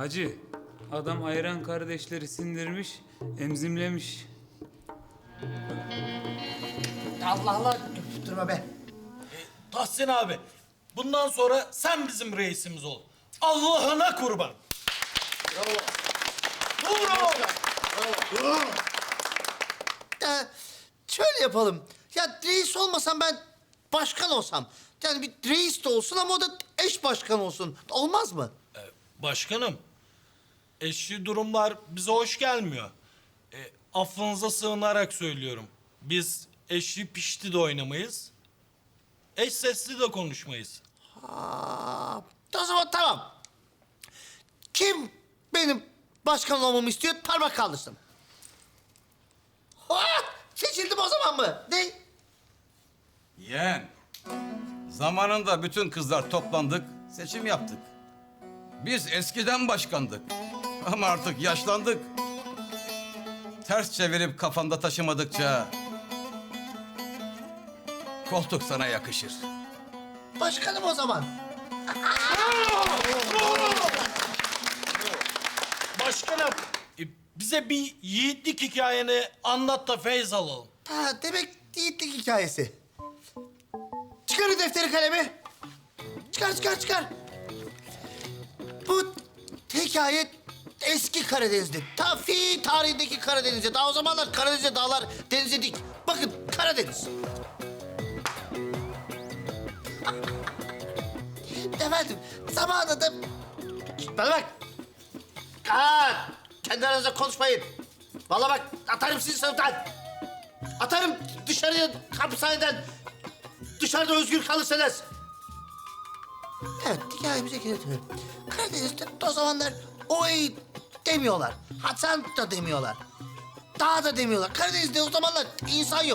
Hacı, adam ayran kardeşleri sindirmiş, emzimlemiş. Allah Allah. Durma be. Tahsin abi, bundan sonra sen bizim reisimiz ol. Allah'ına kurban. Ee, şöyle yapalım. Ya reis olmasam ben başkan olsam. Yani bir reis de olsun ama o da eş başkan olsun. Olmaz mı? Başkanım, eşli durumlar bize hoş gelmiyor. E, affınıza sığınarak söylüyorum. Biz eşli pişti de oynamayız. Eş sesli de konuşmayız. Aa, o zaman tamam. Kim benim başkan olmamı istiyor? Parmak kaldırsın. Ha, seçildim o zaman mı? Ne? Yeğen, zamanında bütün kızlar toplandık, seçim yaptık. Biz eskiden başkandık ama artık yaşlandık. Ters çevirip kafanda taşımadıkça koltuk sana yakışır. Başkanım o zaman. Başkanım, e, bize bir yiğitlik hikayeni anlat da feyz alalım. Ha, demek yiğitlik hikayesi. Çıkarın defteri kalemi. Çıkar, çıkar, çıkar. Bu hikaye eski Karadeniz'de. Ta fi tarihindeki Karadeniz'de. Daha o zamanlar Karadeniz'de dağlar denize dik. Bakın Karadeniz. Efendim, zamanında... Bana bak. Aa, kendi aranızda konuşmayın. Vallahi bak, atarım sizi sınıftan. Atarım dışarıya hapishaneden. Dışarıda özgür kalırsınız. Evet, hikayemize gelelim. Karadeniz'de o zamanlar oy demiyorlar. Hasan da demiyorlar. Dağ da demiyorlar. Karadeniz'de o zamanlar insan yok.